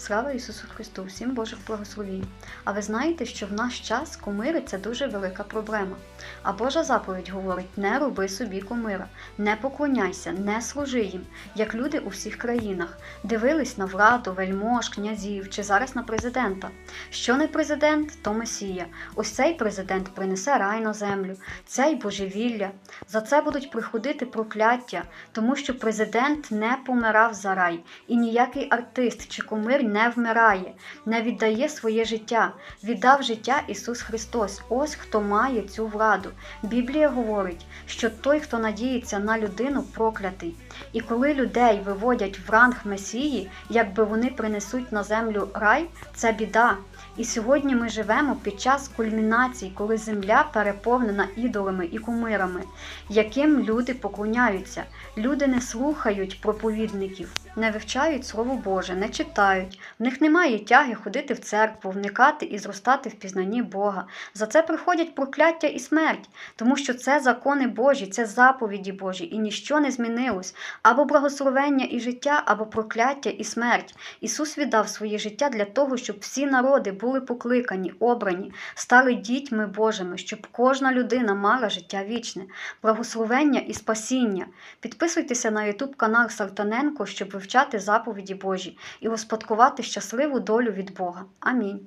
Слава Ісусу Христу! Всім Божих благословінь! А ви знаєте, що в наш час кумири це дуже велика проблема. А Божа заповідь говорить: не роби собі кумира, не поклоняйся, не служи їм, як люди у всіх країнах. Дивились на владу, вельмож, князів чи зараз на президента. Що не президент, то месія. Ось цей президент принесе рай на землю, цей божевілля. За це будуть приходити прокляття, тому що президент не помирав за рай, і ніякий артист чи кумир не вмирає, не віддає своє життя. Віддав життя Ісус Христос. Ось хто має цю владу. Біблія говорить, що той, хто надіється на людину, проклятий. І коли людей виводять в ранг Месії, якби вони принесуть на землю рай, це біда. І сьогодні ми живемо під час кульмінації, коли земля переповнена ідолами і кумирами, яким люди поклоняються. Люди не слухають проповідників, не вивчають Слово Боже, не читають. В них немає тяги ходити в церкву, вникати і зростати в пізнанні Бога. За це приходять прокляття і смерть, тому що це закони Божі, це заповіді Божі, і ніщо не змінилось. Або благословення і життя, або прокляття і смерть. Ісус віддав своє життя для того, щоб всі народи були покликані, обрані, стали дітьми Божими, щоб кожна людина мала життя вічне, благословення і спасіння. Підписуйтеся на YouTube канал Сартаненко, щоб вивчати заповіді Божі і успадкувати щасливу долю від Бога. Амінь.